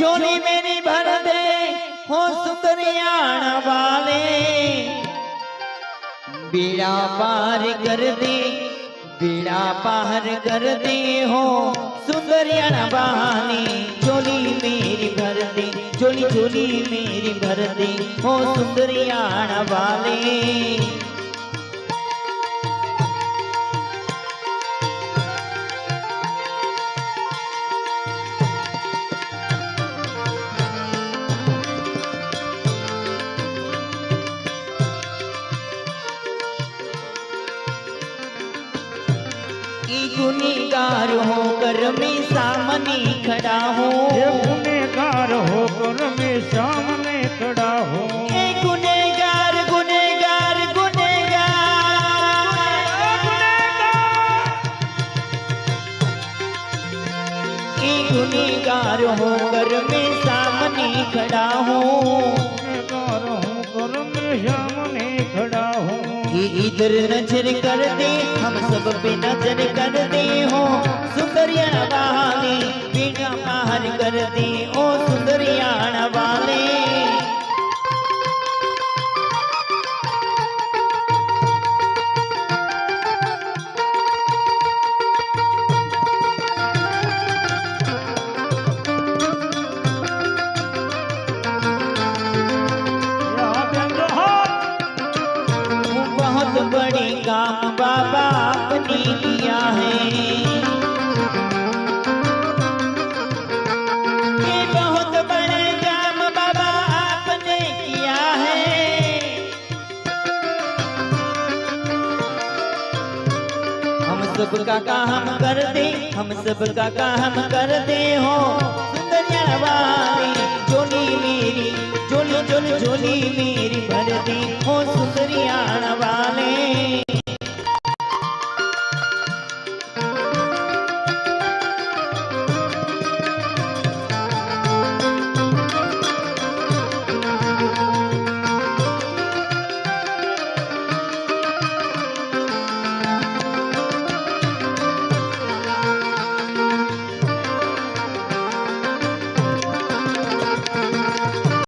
झोली मेरी भर दे, हो सुकरियाण वाले। बीड़ा पार कर दे, बीड़ा पार कर दे, हो सुंदरियाण वाले। झोली मेरी भर दे, झोली झोली मेरी भर दे, हो सुंदरियाण वाले। गुनीगार होकर मैं सामने खड़ा हूँ। गुनेगार होकर मैं सामने खड़ा हूँ। गुनेगार गुनेगार गुनेगार। गुनेगार होकर मैं सामने खड़ा हूँ। गुनेगार होकर मैं सामने हूँ इधर नज़र कर दे, हम सब पे नज़र कर दे हो सुंदरिया वाले, बिना बाहर कर दे, ओ सुंदरिया वाले। बड़े काम बाबा आपने किया है। ये बहुत बड़े काम बाबा आपने किया है। हम सबका काम कर दे, हम सबका काम कर दे। झोली मेरी भर दी हो सुंदरियाण वाले।